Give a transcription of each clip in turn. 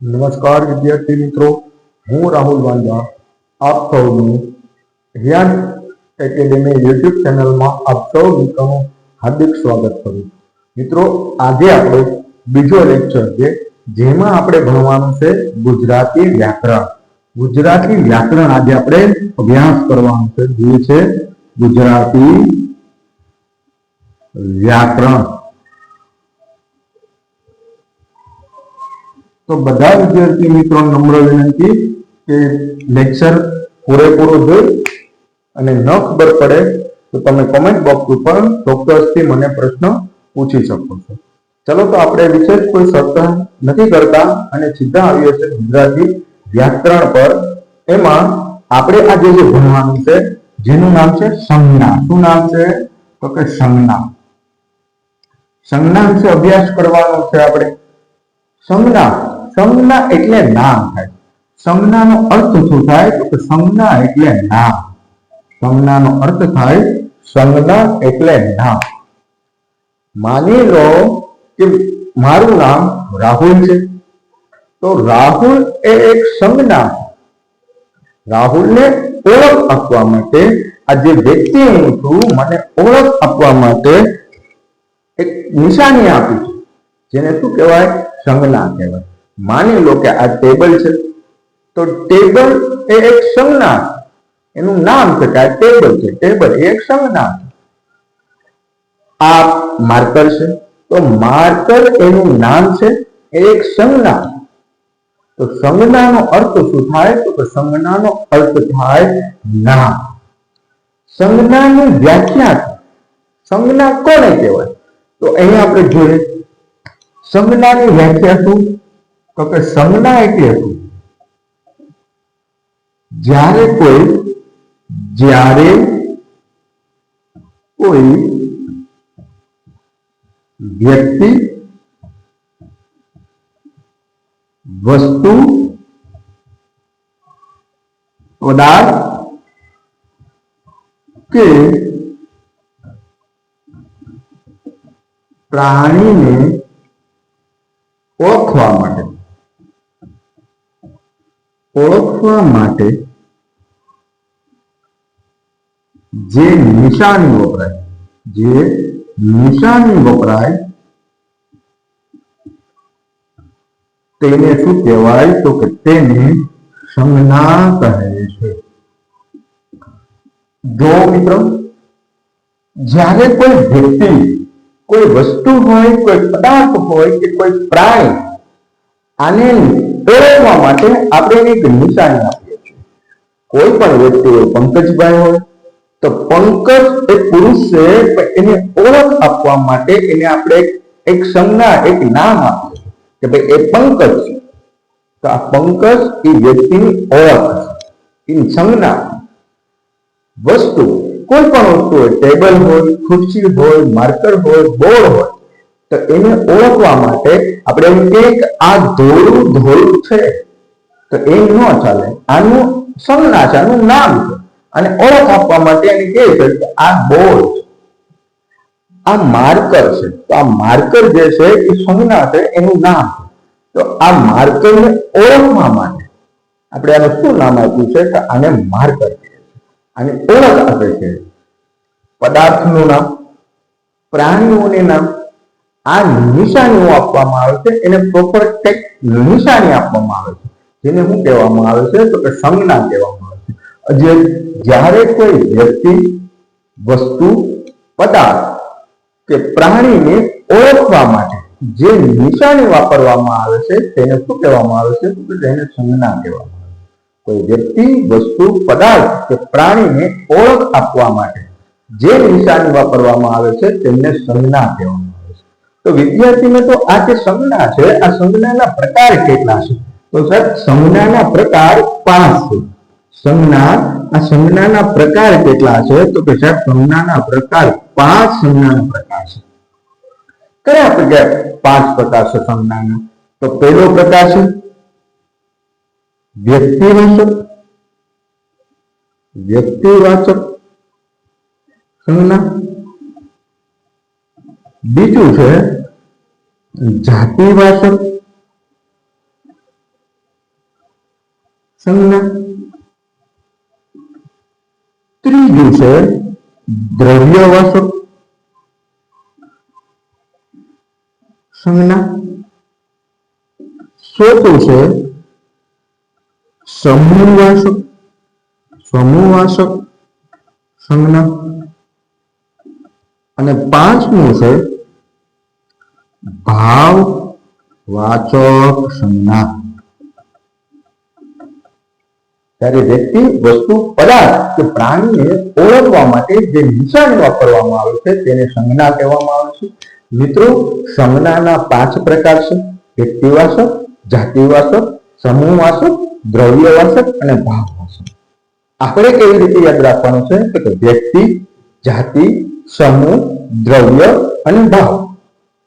નમસ્કાર વિદ્યાર્થી મિત્રો, હું રાહુલ વાંજા આપ સૌનું જ્ઞાન એકેડેમી યુટ્યુબ ચેનલમાં આપ સૌ મિત્રોનું હાર્દિક સ્વાગત કરું મિત્રો, આજે આપણે બીજો લેક્ચર છે, જેમાં આપણે ભણવાનું છે ગુજરાતી વ્યાકરણ. ગુજરાતી વ્યાકરણ આજે આપણે અભ્યાસ કરવાનું છે. જે છે ગુજરાતી વ્યાકરણ. તો બધા વિદ્યાર્થી મિત્રો નમ્ર વિનંતી કે લેક્ચર પૂરેપૂરો જોઈ અને ન ખબર પડે તો તમે કોમેન્ટ બોક્સ ઉપર ચોક્કસથી મને પ્રશ્ન પૂછી શકો છો. ચલો તો આપણે વિશેષ કોઈ શબ્દ નથી કરતા અને સીધા આવીએ છીએ ગુજરાતી વ્યાકરણ પર. એમાં આપણે આજે જે ભણવાનું છે, જેનું નામ છે સંજ્ઞા. શું નામ છે? તો કે સંજ્ઞા. સંજ્ઞા વિશે અભ્યાસ કરવાનો છે આપણે. સંજ્ઞા સંજ્ઞા એટલે નામ થાય. સંજ્ઞાનો અર્થ શું થાય? તો સંજ્ઞા એટલે નામ. સંજ્ઞાનો અર્થ થાય સંજ્ઞા એટલે નામ. માની લો કે મારું નામ રાહુલ છે. તો રાહુલ એ એક સંજ્ઞા. રાહુલને ઓળખ આપવા માટે આ જે વ્યક્તિ હું છું, મને ઓળખ આપવા માટે એક નિશાની આપી છે. જેને શું કહેવાય? સંજ્ઞા કહેવાય. માની લો કે આ ટેબલ છે, તો ટેબલ એ એક સંજ્ઞા એનું નામ છે કે આ ટેબલ છે. ટેબલ એ એક સંજ્ઞા આ માર્કર છે. તો માર્કર એનું નામ છે એ એક સંજ્ઞા તો સંજ્ઞાનો અર્થ શું થાય? તો કે સંજ્ઞાનો અર્થ થાય નામ. સંજ્ઞાની વ્યાખ્યા. સંજ્ઞા કોને કહેવાય? તો અહીંયા આપણે જોઈએ. સંજ્ઞાની વ્યાખ્યા શું? તો કે સંજ્ઞા એટલે શું? જ્યારે કોઈ જ્યારે કોઈ વ્યક્તિ વસ્તુ, પદાર્થ કે પ્રાણીને ઓળખવા માટે ઓળખવા માટે જે નિશાની વપરાય, જે નિશાની વપરાય, તેને શું કહેવાય? તો કે તેને સંજ્ઞા કહે છે. જો મિત્રો, જ્યારે કોઈ વ્યક્તિ કોઈ વસ્તુ હોય, કોઈ પદાર્થ હોય કે કોઈ પ્રાણી, આને ઓળખવા માટે આપણે એક નિશાની આપીએ છીએ. કોઈ પણ વ્યક્તિ હોય પંકજભાઈ હોય, તો પંકજ એ પુરુષ છે એને ઓળખ આપવા માટે એને આપણે એક- સંજ્ઞા, એક નામ આપીએ કે ભાઈ એ પંકજ છે. તો આ પંકજ એ વ્યક્તિની ઓળખ એ સંજ્ઞા વસ્તુ, કોઈ પણ વસ્તુ હોય, ટેબલ હોય, ખુરશી હોય, માર્કર હોય, બોર્ડ હોય તો એને ઓળખવા માટે આપણે એમ કે આ ધોળું ધોળું છે. તો એ ન ચાલે. આનું સંજ્ઞા છે, આનું નામ છે. અને ઓળખ આપવા માટે એને કહે છે કે આ બોર્ડ આ માર્કર છે. તો આ માર્કર જે છે એ સંજ્ઞા છે, એનું નામ છે. તો આ માર્કરને ઓળખવા માટે આપણે આનું શું નામ આપ્યું છે? કે આને માર્કર આને ઓળખ આપે છે. પદાર્થનું નામ, પ્રાણીઓને નામ આ નિશાનીઓ આપવામાં આવે છે, એને પ્રોપર ટેક નિશાની આપવામાં આવે છે. જેને શું કહેવામાં આવે છે? તો કે સંજ્ઞા કહેવામાં આવે છે. જ્યારે કોઈ વ્યક્તિ વસ્તુ, પદાર્થ કે પ્રાણીને ઓળખવા માટે જે નિશાની વાપરવામાં આવે છે, તેને શું કહેવામાં આવે છે? તો કે તેને સંજ્ઞા કહેવામાં આવે છે. કોઈ વ્યક્તિ વસ્તુ, પદાર્થ કે પ્રાણીને ઓળખ આપવા માટે જે નિશાની વાપરવામાં આવે છે, તેમને સંજ્ઞા કહેવામાં આવે છે તો વિદ્યાર્થી મિત્રો આ જે સંજ્ઞા છે, આ સંજ્ઞાના પ્રકાર કેટલા છે? તો સાહેબ, સંજ્ઞાના પ્રકાર પાંચ છે. સંજ્ઞા, આ સંજ્ઞાના પ્રકાર કેટલા છે? તો કે સાહેબ, સંજ્ઞાના પ્રકાર પાંચ સંજ્ઞાના પ્રકાર છે. કયા પ્રકાર? પાંચ પ્રકાર છે સંજ્ઞાના. તો પહેલો પ્રકાર છે વ્યક્તિવાચક. વ્યક્તિવાચક સંજ્ઞા. બીજું છે જાતિવાચક સંજ્ઞા. ત્રીજું છે દ્રવ્યવાચક સંજ્ઞા. ચોથું છે સમૂહવાચક સમૂહવાચક સંજ્ઞા. અને પાંચમું છે ભાવ વાચક સંજ્ઞા. ત્યારે વ્યક્તિ વસ્તુ પદાર્થ કે પ્રાણીને ઓળખવા માટે જે નિશાની વાપરવામાં આવે છે તેને સંજ્ઞા કહેવામાં આવે છે. મિત્રો, સંજ્ઞાના પાંચ પ્રકાર છે. વ્યક્તિવાસક જાતિવાસક સમૂહવાસક દ્રવ્યવાચક અને ભાવવાસક આપણે કેવી રીતે યાદ રાખવાનું છે? કે વ્યક્તિ, જાતિ, સમૂહ, દ્રવ્ય અને ભાવ.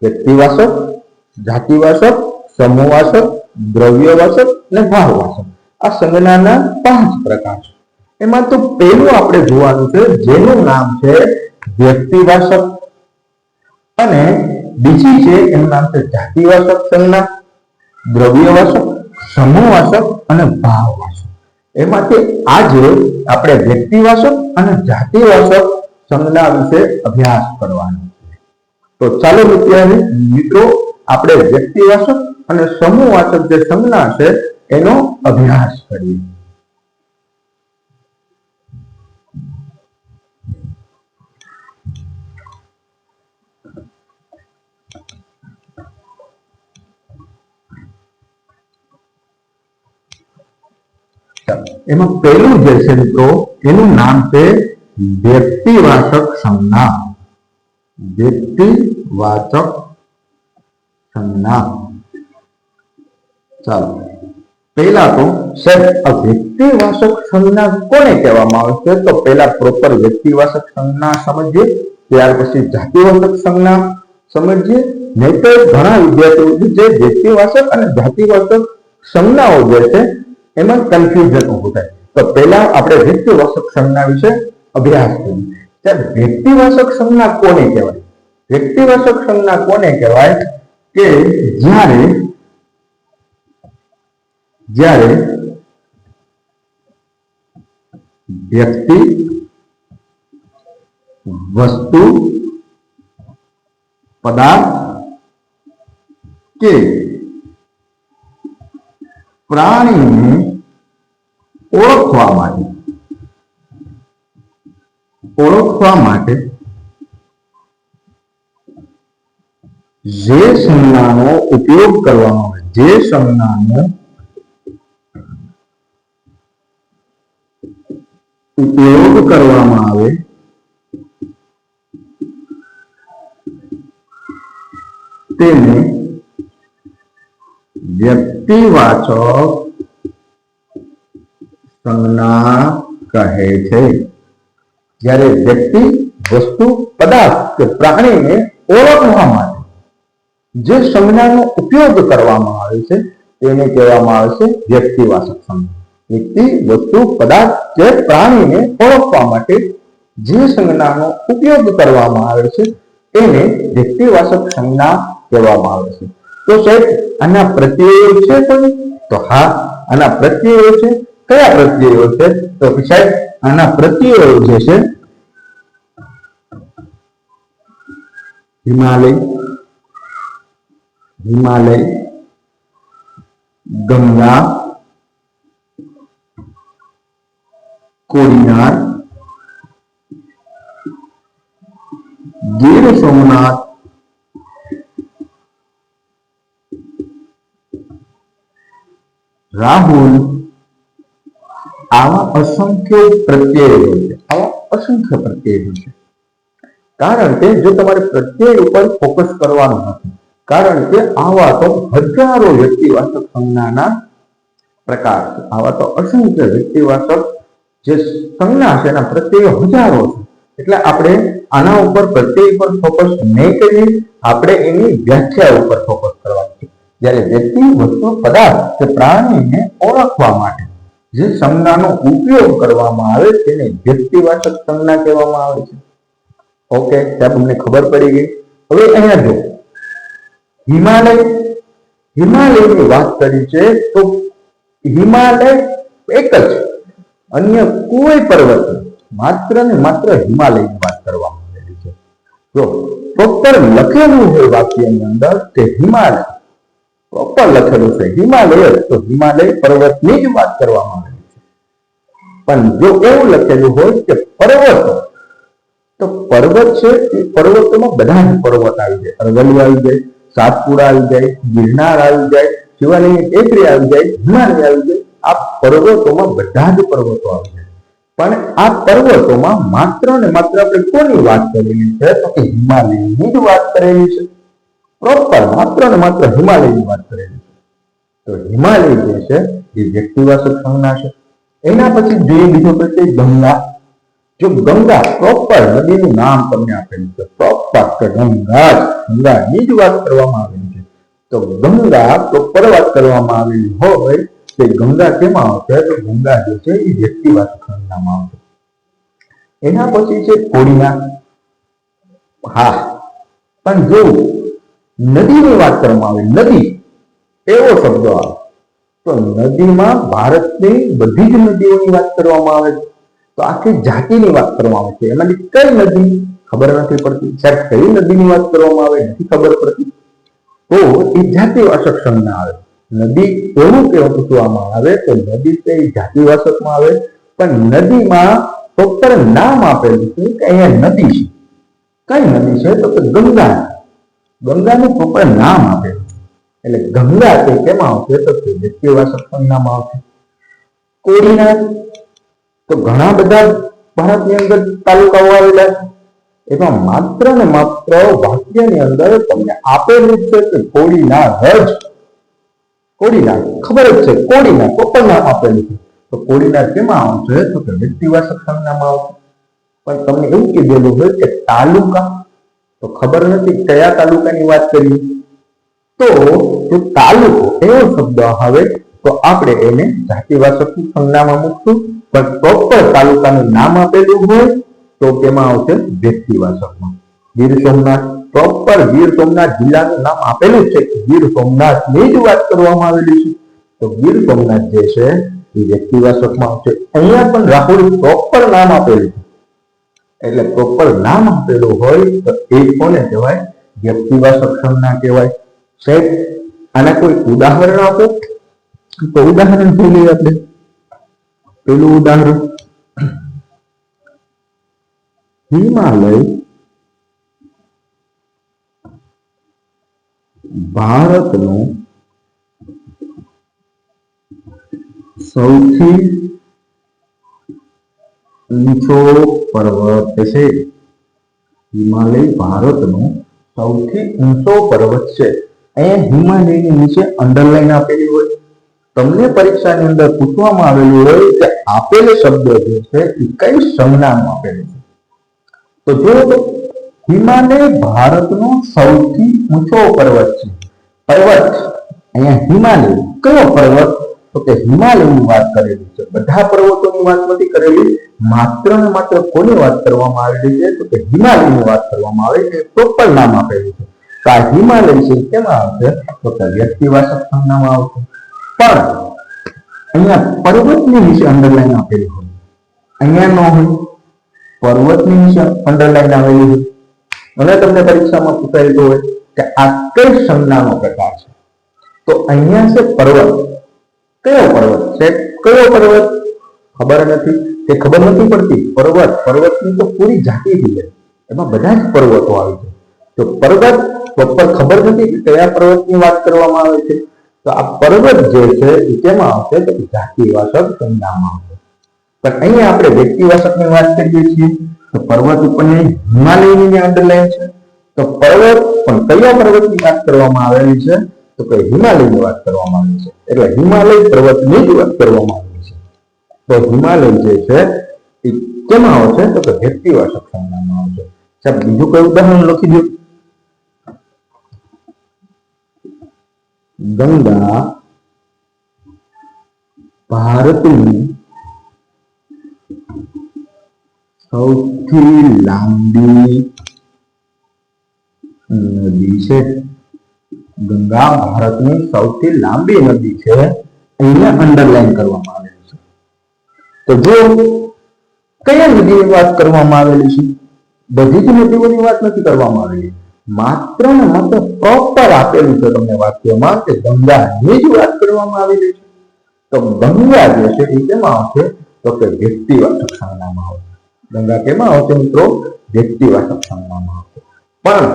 વ્યક્તિવાચક જાતિવાસક સમૂહવાસક દ્રવ્યવાસક અને ભાવવાસક આ સંજ્ઞાના પાંચ પ્રકાર છે. એમાં તો પહેલું આપણે જોવાનું છે, જેનું નામ છે વ્યક્તિવાસક અને બીજી છે એનું નામ છે જાતિવાસક સંજ્ઞા દ્રવ્યવાસક સમૂહવાસક અને ભાવવાસક એમાંથી આજે આપણે વ્યક્તિવાસક અને જાતિવાસક સંજ્ઞા વિશે અભ્યાસ કરવાનો તો ચાલો વિદ્યાર્થી મિત્રો, આપણે વ્યક્તિવાચક અને સમૂહવાચક જે સંજ્ઞા છે, એનો અભ્યાસ કરીએ. એમાં પહેલું જે છે, મિત્રો, એનું નામ છે વ્યક્તિવાચક સંજ્ઞા. વ્યક્તિવાચક સંજ્ઞા. ચાલો. પહેલા તો સાહેબ, આ વ્યક્તિવાચક સંજ્ઞા કોને કહેવામાં આવે છે? તો પહેલા પ્રોપર વ્યક્તિવાચક સંજ્ઞા સમજીએ, ત્યાર પછી જાતિવાચક સંજ્ઞા સમજીએ. નહીં તો ઘણા વિદ્યાર્થીઓ જે વ્યક્તિવાચક અને જાતિવાચક સંજ્ઞાઓ જે છે, એમાં કન્ફ્યુઝન ઉભું થાય. તો પહેલા આપણે વ્યક્તિવાચક સંજ્ઞા વિશે અભ્યાસ કરીએ. ત્યારે વ્યક્તિવાચક સંજ્ઞા કોને કહેવાય? વ્યક્તિવાચક સંજ્ઞા કોને કહેવાય કે જ્યારે જ્યારે વ્યક્તિ વસ્તુ, પદાર્થ કે પ્રાણીને ઓળખવા માટે ઓળખવા માટે જે સંજ્ઞાનો ઉપયોગ કરવામાં આવે જે સંજ્ઞાનો ઉપયોગ કરવામાં આવે, તેને વ્યક્તિવાચક સંજ્ઞા કહે છે. જ્યારે વ્યક્તિ વસ્તુ, પદાર્થ કે પ્રાણીને ઓળખવા માટે જે સંજ્ઞાનો ઉપયોગ કરવામાં આવે છે, તેને કહેવામાં આવે છે વ્યક્તિવાચક સંજ્ઞા. વ્યક્તિ વસ્તુ, પદાર્થ કે પ્રાણીને ઓળખવા માટે જે સંજ્ઞાનો ઉપયોગ કરવામાં આવે છે, એને વ્યક્તિવાચક સંજ્ઞા કહેવામાં આવે છે. તો સાહેબ, આના પ્રત્યયો છે કોઈ? તો હા, આના પ્રત્યયો છે. કયા પ્રત્યયો છે? તો સાહેબ, આના પ્રત્યયો જે છે હિમાલય હિમાલય ગંગા કોડીનાર ગીર સોમનાથ રાહુલ આવા અસંખ્ય પ્રત્યયો છે આવા અસંખ્ય પ્રત્યયો છે કારણ કે જો તમારે પ્રત્યય ઉપર ફોકસ કરવાનું નથી કારણ કે આવા તો હજારો વ્યક્તિવાચક સંજ્ઞાના પ્રકાર છે. આવા તો અસંખ્ય વ્યક્તિવાચક જે સંજ્ઞા છે, એના પ્રત્યય હજારો છે. એટલે આપણે આના ઉપર પ્રત્યય પર ફોકસ નહીં કરીએ, આપણે એની વ્યાખ્યા ઉપર ફોકસ કરવાનું છે. જ્યારે વ્યક્તિ વસ્તુ પદાર્થ કે પ્રાણીને ઓળખવા માટે જે સંજ્ઞાનો ઉપયોગ કરવામાં આવે, તેને વ્યક્તિવાચક સંજ્ઞા કહેવામાં આવે છે. ઓકે, ત્યાં તમને ખબર પડી ગઈ. હવે અહીંયા જો હિમાલય, હિમાલયની વાત કરી છે તો હિમાલય એક જ અન્ય કોઈ પર્વત માત્ર ને માત્ર હિમાલયની વાત કરવામાં આવેલી છે. જો પ્રોપર લખેલું હોય વાક્યની અંદર કે હિમાલય પ્રોપર લખેલું છે હિમાલય તો હિમાલય પર્વતની જ વાત કરવામાં આવેલી છે. પણ જો એવું લખેલું હોય કે પર્વત તો પર્વત છે, એ પર્વતોમાં બધા જ પર્વત આવી જાય. અરવલ્લી આવી જાય, સાતપુરા આવી જાય, ગિરનાર આવી જાય, શિવાલયની ટેકરી આવી જાય હિમાલય આવી જાય. આ પર્વતોમાં બધા જ પર્વતો આવી જાય. પણ આ પર્વતોમાં માત્ર ને માત્ર આપણે કોની વાત કરેલી છે? તો કે હિમાલયની જ વાત કરેલી છે. પ્રોપર માત્ર ને માત્ર હિમાલયની વાત કરેલી છે. તો હિમાલય જે છે, એ વ્યક્તિવાસક સંજ્ઞા છે. એના પછી જોઈએ બીજો પ્રત્યે ગંગા. જો ગંગા પ્રોપર નદીનું નામ તમને આપેલું છે પ્રોપર ગંગા ગંગાની જ વાત કરવામાં આવેલી છે. તો ગંગા પ્રોપર વાત કરવામાં આવેલી હોય તે ગંગા કેમાં આવશે? તો ગંગા જે છે એ વ્યક્તિવાદ ખંડનામાં આવશે. એના પછી છે કોડીના. હા. પણ જો નદીની વાત કરવામાં આવે, નદી, એવો શબ્દ આવે. તો નદીમાં ભારતની બધી જ નદીઓની વાત કરવામાં આવે છે. તો આખી જાતિની વાત કરવામાં આવે છે. એમાંથી કઈ નદી ખબર નથી પડતી? જ્યારે કઈ નદીની વાત કરવામાં આવે, નથી ખબર પડતી? તો એ જાતિવાચક સંજ્ઞા આવે. નદી એવું કેવું પૂછવામાં આવે? તો નદી તે જાતિવાચકમાં આવે. પણ નદીમાં પ્રોપર નામ આપેલું છે કે અહીંયા નદી છે. કઈ નદી છે? તો કે ગંગા ગંગાનું પ્રોપર નામ આપેલું એટલે ગંગા તે કેમાં આવશે? તો કે વ્યક્તિવાચક સંજ્ઞામાં આવશે. કોડીના તો ઘણા બધા ભારતની અંદર તાલુકાઓ આવેલા છે. એમાં માત્ર ને માત્ર વાક્યની અંદર તમને આપેલું જ છે કે કોડીના રજ કોડીના, ખબર જ છે, કોડીના પ્રોપર નામ આપેલું છે. તો કોડીના કેમાં આવશે તો કે વ્યક્તિવાચક સંજ્ઞામાં આવશે. પણ તમને એવું કીધેલું હોય કે તાલુકા, તો ખબર નથી કયા તાલુકાની વાત કરીએ? તો જો તાલુકો એવો શબ્દ આવે, તો આપણે એને જાતિવાચક સંજ્ઞામાં મૂકશું. પણ પ્રોપર તાલુકાનું નામ આપેલું હોય તો તેમાં આવશે વ્યક્તિવાચકમાં ગીર સોમનાથ પ્રોપર ગીર સોમનાથ જિલ્લાનું નામ આપેલું છે. ગીર સોમનાથની જ વાત કરવામાં આવેલી છે. તો ગીર સોમનાથ જે છે, એ વ્યક્તિવાચકમાં આવશે અહીંયા પણ રાહુલ પ્રોપર નામ આપેલું છે. એટલે પ્રોપર નામ આપેલું હોય તો એ કોને કહેવાય? વ્યક્તિવાચક સંજ્ઞા કહેવાય. સાહેબ, આના કોઈ ઉદાહરણ આપો? તો ઉદાહરણ જોઈ લઈએ આપણે? પેલું ઉદાહરણ. હિમાલય ભારતનું સૌથી ઊંચો પર્વત છે. હિમાલય ભારતનો સૌથી ઊંચો પર્વત છે. અહીંયા હિમાલયની નીચે અંડરલાઈન આપેલી હોય તમને પરીક્ષાની અંદર પૂછવામાં આવેલું હોય કે આપેલો શબ્દ જે છે એ કઈ સંજ્ઞામાં આપેલું છે? તો જો હિમાલય ભારતનો સૌથી ઊંચો પર્વત છે. પર્વત, અહીંયા હિમાલય. કયો પર્વત? તો કે હિમાલયની વાત કરેલી છે. બધા પર્વતોની વાત નથી કરેલી. માત્ર ને માત્ર કોની વાત કરવામાં આવેલી છે? તો કે હિમાલયની વાત કરવામાં આવે છે. પ્રોપર નામ આપેલું છે. તો આ હિમાલય છે કેમાં આવશે તો કે વ્યક્તિવાચક સંજ્ઞામાં આવશે. પણ અહીંયા પર્વતની નીચે અંડરલાઈન આપેલી હોય. અહીંયા ન હોય, પર્વતની નીચે અંડરલાઈન આવેલી હોય. અને તમને પરીક્ષામાં પૂછાયેલું હોય કે આ કઈ સંજ્ઞાનો પ્રકાર છે? તો અહીંયા છે પર્વત. કયો પર્વત છે? કયો પર્વત? ખબર નથી. તે ખબર નથી પડતી. પર્વત, પર્વતની તો પૂરી જાતિ છે એમાં બધા જ પર્વતો આવે છે. તો પર્વત પ્રોપર ખબર નથી કે કયા પર્વતની વાત કરવામાં આવે છે? તો આ પર્વત જે છે, એ કેમાં આવશે તો કે જાતિવાચક સંજ્ઞામાં આવશે. પણ અહીંયા આપણે વ્યક્તિવાસકની વાત કરીએ છીએ, તો પર્વત ઉપરની હિમાલયની અંડરલાઈન છે, તો પર્વત પણ કયા પર્વતની વાત કરવામાં આવેલી છે? તો કે હિમાલયની વાત કરવામાં આવી છે. એટલે હિમાલય પર્વતની જ વાત કરવામાં આવી છે. તો હિમાલય જે છે, એ કેમાં આવશે? તો કે વ્યક્તિવાસક સંજ્ઞામાં આવશે. સાહેબ બીજું કયું ઉદાહરણ લખી દો. ગંગા ભારતની સૌથી લાંબી નદી છે. ગંગા ભારતની સૌથી લાંબી નદી છે. અહીંયા અંડરલાઈન કરવામાં આવેલી છે. તો જો કયા નદીની વાત કરવામાં આવેલી છે? બધી જ નદીઓની વાત નથી કરવામાં આવેલી. માત્ર ને માત્ર પ્રોપર આપેલું છે તમને વાક્યમાં કે ગંગાની જ વાત કરવામાં આવેલી છે. તો ગંગા જે છે એ કેમાં આવશે? તો કે વ્યક્તિવાચક સંજ્ઞામાં આવશે. ગંગા કેમાં આવશે મિત્રો? વ્યક્તિવાચક સંજ્ઞામાં આવશે. પણ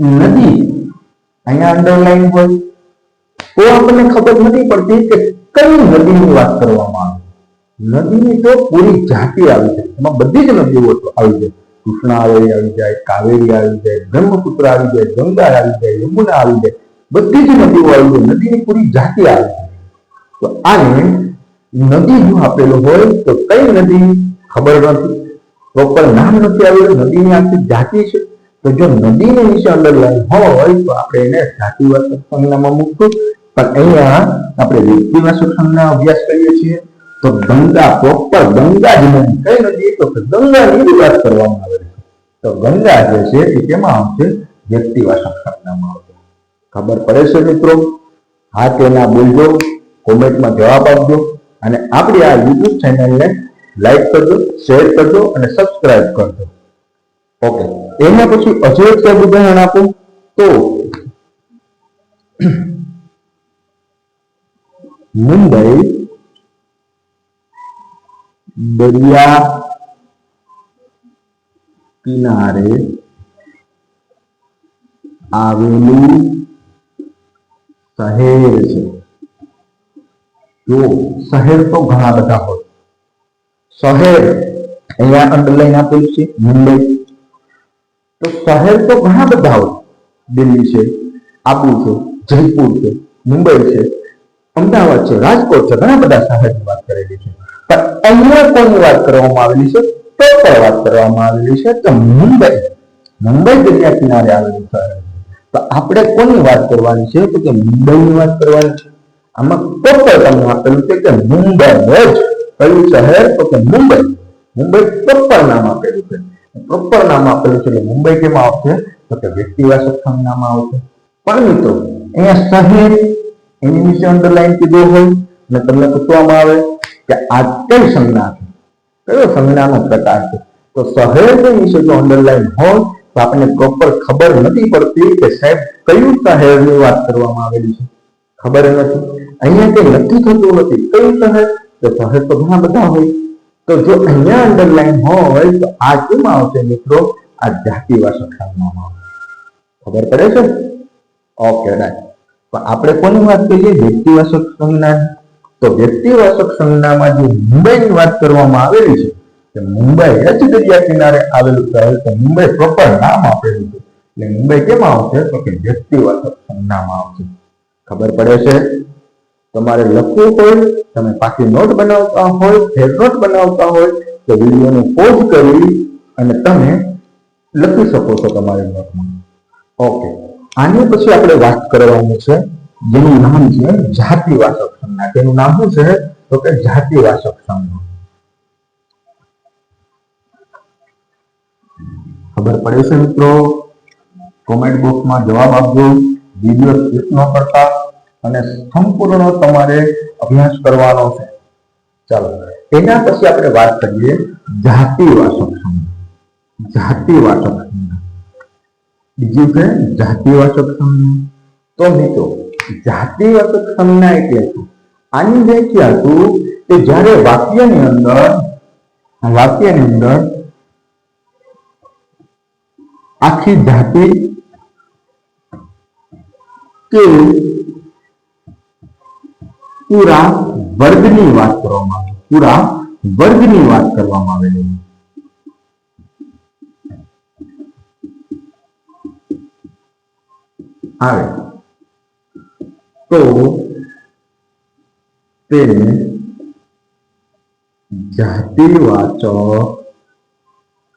નદી અહીંયા અંડરલાઈન હોય. તો આપણને ખબર નથી પડતી કે કઈ નદીની વાત કરવામાં આવે. નદીની તો પૂરી જાતિ આવી જાય એમાં બધી જ નદીઓ આવી જાય કૃષ્ણા આવી જાય, કાવેરી આવી જાય, બ્રહ્મપુત્ર આવી જાય, ગંગા આવી જાય, યમુના આવી જાય, બધી જ નદીઓ આવી જાય, નદીની પૂરી જાતિ આવી જાય. તો આને નદી જો આપેલું હોય, તો કઈ નદી ખબર નથી. પ્રોપર નામ નથી આવેલું, નદીની આખી જાતિ છે. તો જો નદીને નીચે અંડરલાઈન હોય, તો આપણે એને જાતિવાચક સંજ્ઞામાં મૂકશું. પણ અહીંયા આપણે વ્યક્તિવાચક સંજ્ઞા અભ્યાસ કરીએ છીએ. તો ગંગા પ્રોપર ગંગા જ નદી કઈ નદી? તો ગંગા ની વાત કરવામાં આવે છે. તો ગંગા જે છે એ કેમાં આવશે? વ્યક્તિવાચક સંજ્ઞામાં આવશે. ખબર પડે છે મિત્રો? હા કે ના બોલજો, કોમેન્ટમાં જવાબ આપજો, અને આપણી આ યુટ્યુબ ચેનલને લાઈક કરજો શેર કરજો, અને સબસ્ક્રાઇબ કરજો. ઓકે એના પછી હજુ એક ઉદાહરણ આપું. તો મુંબઈ દરિયા કિનારે આવેલું શહેર છે. જો શહેર તો ઘણા બધા હોય. શહેર અહીંયા અંડરલાઈન આપેલું છે, મુંબઈ. તો શહેર તો ઘણા બધા હોય. દિલ્હી છે, આબુ છે, જયપુર છે, મુંબઈ છે, અમદાવાદ છે, રાજકોટ છે, ઘણા બધા શહેરની વાત કરેલી છે. પણ અહીંયા કોની વાત કરવામાં આવેલી છે? ટોટલ વાત કરવામાં આવેલી છે તો મુંબઈ. મુંબઈ દરિયા કિનારે આવેલું શહેર તો આપણે કોની વાત કરવાની છે? તો કે મુંબઈની વાત કરવાની છે. આમાં પ્રોપર તમને આપેલું છે કે મુંબઈ જ. કયું શહેર? તો કે મુંબઈ. મુંબઈ પ્રોપર નામ આપેલું છે. પ્રોપર નામ આપેલું છે એટલે મુંબઈ કેમાં આવશે? તો કે વ્યક્તિવાચક નામ આવશે. પણ મિત્રો, અહીંયા શહેર એની નીચે અંડરલાઈન કીધું હોય અને તમને પૂછવામાં આવે કે આ કઈ સંજ્ઞા કયો સંજ્ઞાનો પ્રકાર છે? તો સહેજ વિશે જો અંડરલાઈન હોય તો આપણને પ્રોપર ખબર નથી પડતી કે સાહેબ કયું શહેરની વાત કરવામાં આવેલી છે. ખબર નથી. અહીંયા કઈ નક્કી થતું નથી. કયું શહેર તો શહેર તો ઘણા બધા હોય. તો જો અહીંયા અંડરલાઈન હોય તો આ કેમ આવશે મિત્રો? આ સંજ્ઞામાં આવશે ખબર પડે છે? ઓકે રાઈટ આપણે કોની વાત કરીએ? વ્યક્તિવાસક સંજ્ઞા તો વ્યક્તિવાચક સંજ્ઞામાં જે મુંબઈની વાત કરવામાં આવેલી છે કે મુંબઈ જ દરિયા કિનારે આવેલું શહેર તો મુંબઈ પ્રોપર નામ આપેલું છે. એટલે મુંબઈ કેમાં આવશે? તો કે વ્યક્તિવાચક સંજ્ઞામાં આવશે. ખબર પડે છે? તમારે લખવું હોય, તમે પાછી નોટ બનાવતા હોય, ફેર નોટ બનાવતા હોય, તો વિડીયોને પોઝ કરી અને તમે લખી શકો છો તમારી નોટમાં. ઓકે. આની પછી આપણે વાત કરવાની છે જેનું નામ છે જાતિવાચક સંજ્ઞા તેનું નામ શું છે? તો કે જાતિવાચક સંજ્ઞા ખબર પડે છે મિત્રો? કોમેન્ટ બોક્સમાં જવાબ આપજો. વીડિયો સ્કીપ ન કરતા અને સંપૂર્ણ તમારે અભ્યાસ કરવાનો છે. ચાલો, એના પછી આપણે વાત કરીએ જાતિવાચક સંજ્ઞા જાતિવાચક સંજ્ઞા બીજું છે જાતિવાચક સંજ્ઞા તો મિત્રો જાતિવાચક સંજ્ઞા એટલે શું? આની વ્યાખ્યા શું? કે જ્યારે વાક્યની અંદર વાક્યની અંદર આખી જાતિ કે પૂરા વર્ગની વાત કરવામાં આવે, પૂરા વર્ગની વાત કરવામાં આવેલી. આવે. તો તેને જાતિવાચક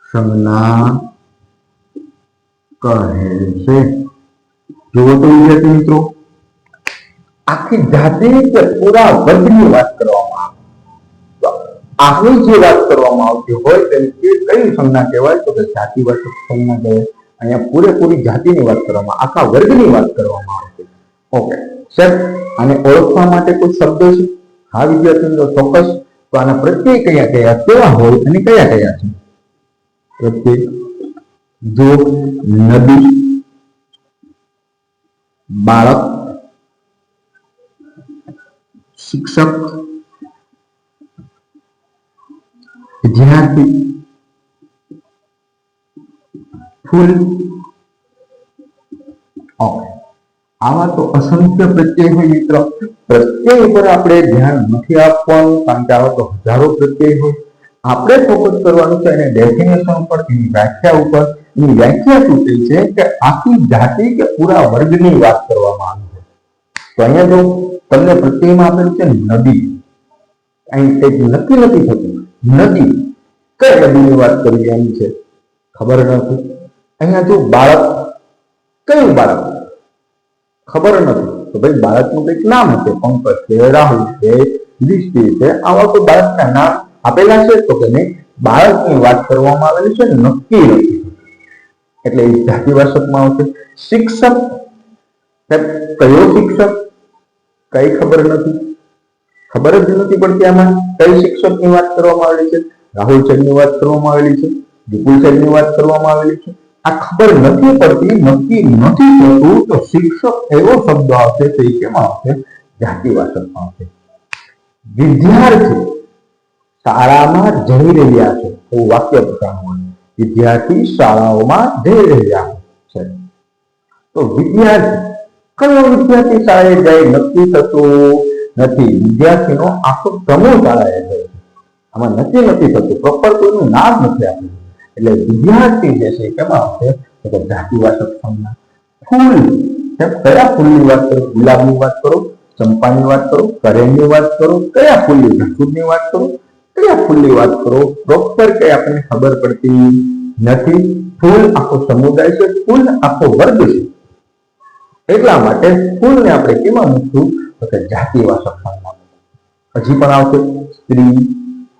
સંજ્ઞા કહે છે જુઓ તો વિદ્યાર્થી મિત્રો આખી જાતિ કે પૂરા વર્ગની વાત કરવામાં આવે તો આની જે વાત કરવામાં આવતી હોય તેની કે કઈ સંજ્ઞા કહેવાય તો કે જાતિવાચક સંજ્ઞા કહેવાય અહીંયા પૂરેપૂરી જાતિની વાત કરવામાં આખા વર્ગની વાત કરવામાં આવશે ઓકે સર આને ઓળખવા માટે કોઈ શબ્દ છે? હા વિદ્યાર્થી મિત્રો ચોક્કસ. તો આના પ્રત્યય કયા કયા, કેવા હોય અને કયા કયા છે? પ્રત્યય જો નદી, બાળક, શિક્ષક, વિદ્યાર્થી, ફૂલ, ઓકે. આવા તો અસંખ્ય પ્રત્યય હોય મિત્ર. પ્રત્યય ઉપર આપણે ધ્યાન નથી આપવાનું, કારણ કે આવા તો હજારો પ્રત્યય હોય. આપણે ફોકસ કરવાનું છે એને ડેફિનેશન ઉપર, એની વ્યાખ્યા ઉપર. એની વ્યાખ્યા શું થઈ છે કે આખી જાતિ કે પૂરા વર્ગની વાત કરવામાં આવી છે. તો અહીંયા જો તમને પ્રત્યયમાં આપેલું છે નદી. અહીં કંઈક નક્કી નથી થતું. નદી. કઈ નદીની વાત કરવી એની છે? ખબર નથી. અહીંયા જો બાળક. કયું બાળક? ખબર નથી. તો ભાઈ બાળકનું કંઈક નામ છે પંકજ છે, રાહુલ છે દૃષ્ટિ છે, આવા તો બાળકના નામ આપેલા છે? તો કે નહીં. બાળકની વાત કરવામાં આવેલી છે નક્કી નથી. એટલે એ જાતિવાચકમાં આવશે. શિક્ષક કયો શિક્ષક? કઈ ખબર નથી. ખબર જ નથી પડતી આમાં કઈ શિક્ષકની વાત કરવામાં આવેલી છે. રાહુલની વાત કરવામાં આવેલી છે. વિપુલની વાત કરવામાં આવેલી છે. આ ખબર નથી પડતી, નક્કી નથી થતું તો શિક્ષક એવો શબ્દ આવશે તો એ કેમાં આવશે? જાતિવાચકમાં આવશે. વિદ્યાર્થી શાળામાં જઈ રહ્યા છે. એવું વાક્ય પ્રકારનું વિદ્યાર્થી શાળાઓમાં જઈ રહ્યા છે. તો વિદ્યાર્થી, કયો વિદ્યાર્થી શાળાએ જાય? નક્કી થતું નથી. વિદ્યાર્થીનો આખો સમૂહ શાળાએ જાય આમાં નક્કી નથી થતું. પ્રોપર કોઈનું નામ નથી આપેલું. એટલે વિદ્યાર્થી જે છે કેમાં આવશે તો કે ધાતુવાચક સંજ્ઞા. ફૂલ કયા ફૂલની વાત કરો? ગુલાબની વાત કરો? ચંપાની વાત કરો? કરેણની વાત કરો? કયા ફૂલની ધસૂરની વાત કરો? કયા ફૂલની વાત કરો? પ્રોપર કઈ આપણને ખબર પડતી નથી. ફૂલ આખો સમુદાય છે, ફૂલ આખો વર્ગ છે. એટલા માટે ફૂલને આપણે કેમાં મૂકશું? તો કે જાતિવાચક સંજ્ઞા. હજી પણ આવશે સ્ત્રી,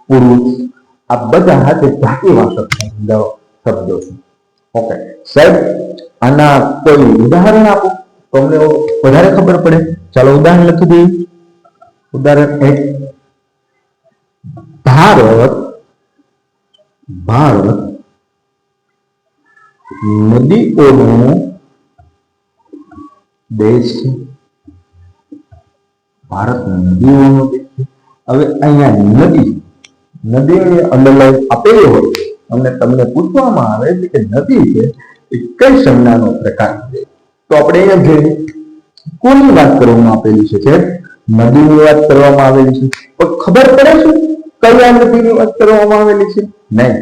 પુરુષ આ બધા હાથે જાતિવાચક શબ્દો છે ઓકે સાહેબ, આના કોઈ ઉદાહરણ આપો? તો અમને વધારે ખબર પડે? ચાલો ઉદાહરણ લખી દઈએ. ઉદાહરણ એક. ભારત ભારત નદીઓનો દેશ છે. ભારત નદીઓનો દેશ છે. હવે અહીંયા નદી નદીની અંડરલાઈન આપેલી હોય અને તમને પૂછવામાં આવે છે કે નદી છે એ કઈ સંજ્ઞાનો પ્રકાર છે? તો આપણે અહીંયા જોઈએ કોની વાત કરવામાં આપેલી છે કે નદીની વાત કરવામાં આવેલી છે. પણ ખબર પડે છે કયા નદીની વાત કરવામાં આવેલી છે? નહીં.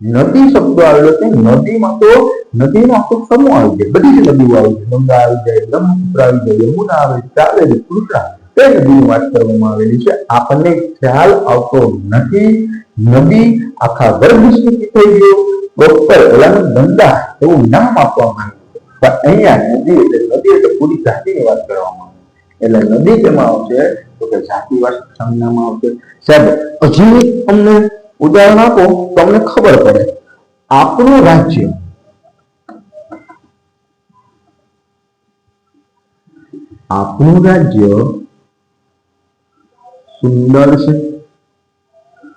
નદી શબ્દ આવેલો છે. નદીમાં તો નદીનો આખો સમૂહ આવી જાય બધી જ નદીઓ આવી જાય ગંગા આવી જાય, બ્રહ્મપુત્ર આવી જાય, યમુના આવે કાવેરી કૃષ્ણા આપણને ખ્યાલ આવતો નથી. નબી આખા વર્ગ સુધી થઈ ગયો પ્રોપર ઓલાનું ધંધા એવું નામ આપવામાં આવ્યું અહીંયા નદી એટલે નદી એટલે પૂરી જાતિની વાત કરવામાં એટલે નદી કેમાં આવશે? તો કે જાતિવાચક સંજ્ઞામાં આવશે. સાહેબ, હજી અમને ઉદાહરણ આપો તો અમને ખબર પડે. આપણું રાજ્ય આપણું રાજ્ય સુંદર છે.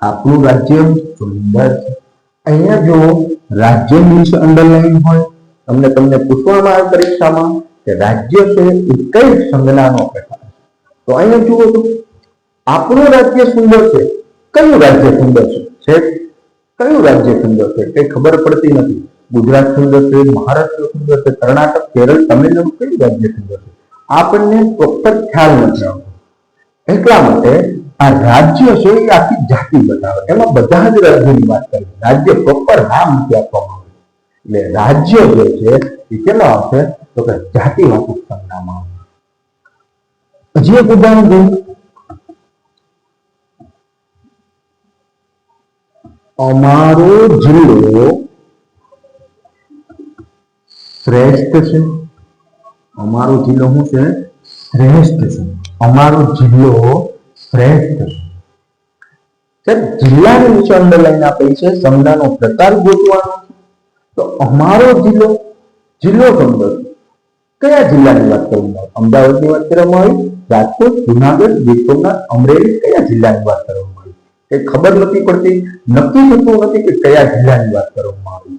આપણું રાજ્ય સુંદર છે. અહીંયા જો રાજ્ય મીન્સ અંડરલાઈન હોય, તમને તમને પૂછવામાં આવે પરીક્ષામાં કે રાજ્ય છે એ કઈ સંજ્ઞાનો પ્રકાર તો અહીંયા જુઓ તો આપણું રાજ્ય સુંદર છે. કયું રાજ્ય સુંદર છે? છે કયું રાજ્ય સુંદર છે? કઈ ખબર પડતી નથી. ગુજરાત સુંદર છે, મહારાષ્ટ્ર સુંદર છે, કર્ણાટક, કેરળ, તમિલનાડુ કયું રાજ્ય સુંદર છે? આપણને પ્રોપર ખ્યાલ નથી આવતો. એટલા માટે આ રાજ્ય છે એ આખી જાતિ બતાવે એમાં બધા જ રાજ્યની વાત કરી રાજ્ય પ્રોપર નામ નથી આપવામાં આવ્યું. એટલે રાજ્ય જે છે એ કેમાં આવશે? તો કે જાતિવાચક સંજ્ઞામાં આવશે. હજી એક ઉદાહરણ જોયું અમારો જિલ્લો શ્રેષ્ઠ છે. અમારો જિલ્લો શું છે? શ્રેષ્ઠ છે. અમારો જિલ્લો શ્રેષ્ઠ છે. જિલ્લાની નીચે અંડરલાઈન આપેલી છે સંજ્ઞાનો પ્રકાર ગોતવાનો તો અમારો જિલ્લો જિલ્લો શબ્દ કયા જિલ્લાની વાત કરવામાં આવી અમદાવાદની વાત કરવામાં આવી, રાજકોટ, જુનાગઢ ગીર અમરેલી કયા જિલ્લાની વાત કરવામાં આવી? એ ખબર નથી પડતી, નક્કી થતું નથી કે કયા જિલ્લાની વાત કરવામાં આવી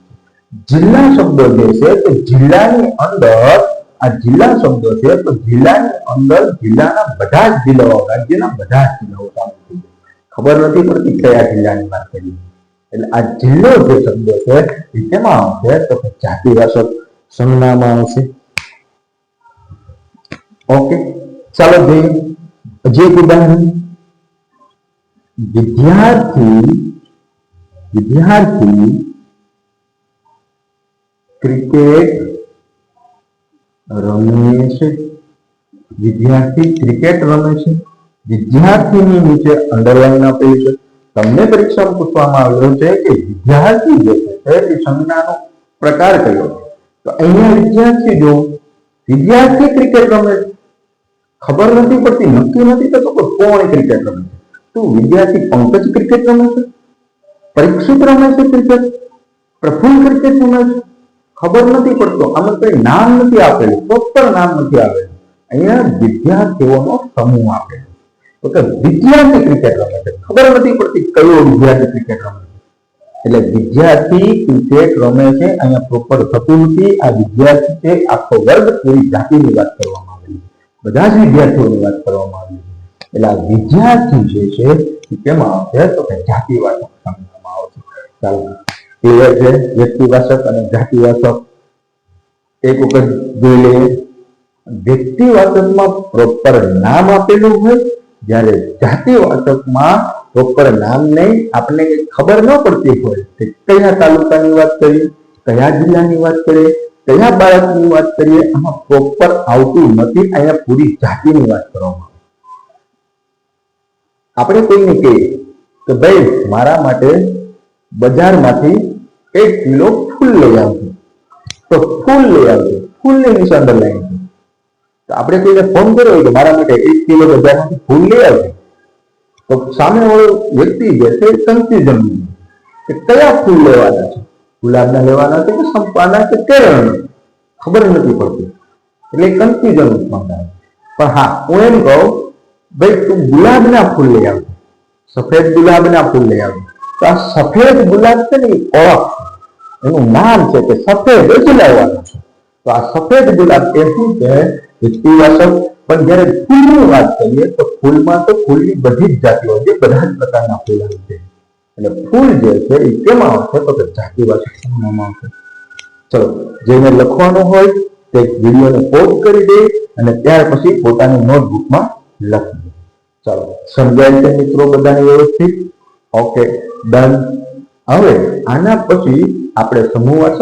જિલ્લા શબ્દો જે છે તે જિલ્લાની અંદર આ જિલ્લા શબ્દો છે, તો જિલ્લાની અંદર જિલ્લાના બધા જ જિલ્લાઓ, રાજ્યના બધા જ જિલ્લાઓ સામેલ થઈ ખબર નથી પડતી કયા જિલ્લાની વાત કરીએ. એટલે આ જિલ્લો જે શબ્દો છે, એ કેમાં આવશે? તો જાતિવાચક સંજ્ઞામાં આવશે. ઓકે, ચાલો જોઈએ. હજી એક ઉદાહરણ. વિદ્યાર્થી વિદ્યાર્થી ક્રિકેટ રમે છે વિદ્યાર્થી ક્રિકેટ રમે છે વિદ્યાર્થીની નીચે અંડરલાઈન આપેલી છે. તમને પરીક્ષામાં પૂછવામાં આવ્યો છે કે વિદ્યાર્થી જે છે એ સંજ્ઞાનો પ્રકાર કયો છે? તો અહીંયા વિદ્યાર્થી જો વિદ્યાર્થી ક્રિકેટ રમે છે. ખબર નથી પડતી, નક્કી નથી થતો કે કોણ ક્રિકેટ રમે છે. તો વિદ્યાર્થી પંકજ ક્રિકેટ રમે છે. પરીક્ષિત રમે છે ક્રિકેટ. પ્રફુલ્લ ક્રિકેટ રમે છે. ખબર નથી પડતો. આમાં કઈ નામ નથી આપેલું. પ્રોપર નામ નથી આપેલું. અહીંયા વિદ્યાર્થીઓનો સમૂહ આપેલો. તો વિદ્યાર્થી ક્રિકેટ રમે છે. ખબર નથી પડતી કયો વિદ્યાર્થી ક્રિકેટ રમે છે. એટલે વિદ્યાર્થી ક્રિકેટ રમે છે. અહીંયા પ્રોપર થતું નથી. આ વિદ્યાર્થી છે. આખો વર્ગ પૂરી જાતિની વાત કરવામાં આવેલી બધા જ વિદ્યાર્થીઓની વાત કરવામાં આવી એટલે આ વિદ્યાર્થી જે છે, તેમાં આવશે તો કે જાતિવાદ સમજવામાં આવશે ચાલો. ક્લિયર છે, વ્યક્તિવાચક અને જાતિવાચક. એક વખત જોઈ લઈએ, વ્યક્તિવાચકમાં પ્રોપર નામ આપેલું હોય, જ્યારે જાતિવાચકમાં પ્રોપર નામ નહીં આપણને ખબર ન પડતી હોય, કે કયા તાલુકાની વાત કરીએ, કયા જિલ્લાની વાત કરીએ, કયા બાળકની વાત કરીએ, આમાં પ્રોપર આવતું નથી, અહીંયા પૂરી જાતિની વાત કરવામાં આપણે કોઈને કહીએ કે ભાઈ, મારા માટે બજારમાંથી એક કિલો ફૂલ લઈ આવજો તો ફૂલ લઈ આવજો ફૂલની નીચે અંડરલાઈન છે તો આપણે કોઈને ફોન કર્યો હોય કે મારા માટે એક કિલો બજારમાંથી ફૂલ લઈ આવજો તો સામે વાળો વ્યક્તિ જે છે કન્ફ્યુઝન કે કયા ફૂલ લેવાના છે ગુલાબના લેવાના છે કે સંપાના કે કેળાના ખબર નથી પડતી એટલે કન્ફ્યુઝન ઉત્પન્ન થાય પણ હા હું એમ કહું ભાઈ તું ગુલાબના ફૂલ લઈ આવજો સફેદ ગુલાબના ફૂલ લઈ આવજો તો આ સફેદ ગુલાબ છે ને એ ઓળખ એનું નામ છે કે સફેદ જ લાવવાનું છે. તો આ સફેદ ગુલાબ એ શું છે? વ્યક્તિવાચક પણ જયારે ફૂલની વાત કરીએ તો ફૂલમાં તો ફૂલની બધી જ જાતિઓ છે. બધા જ પ્રકારના ફૂલ આવે છે. એટલે ફૂલ જે છે એ કેમાં આવશે તો કે જાતિવાસક સમૂહમાં આવશે ચલો, જેને લખવાનું હોય તે વિડીયોને પોઝ કરી દે અને ત્યાર પછી પોતાની નોટબુકમાં લખી દે. ચાલો, સમજાય છે મિત્રો બધાને વ્યવસ્થિત? ઓકે ડન હવે આના પછી આપણે સમૂહવાચક,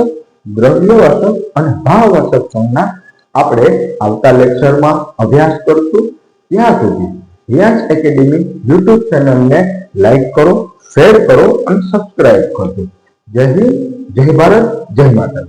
દ્રવ્યવાચક અને ભાવવાચક સંજ્ઞા આપણે આવતા લેક્ચરમાં અભ્યાસ કરશું. ત્યાં સુધી રિયાઝ એકેડેમી યુટ્યુબ ચેનલને લાઈક કરો શેર કરો અને સબસ્ક્રાઇબ કરજો. જય હિન્દ, જય ભારત, જય માતા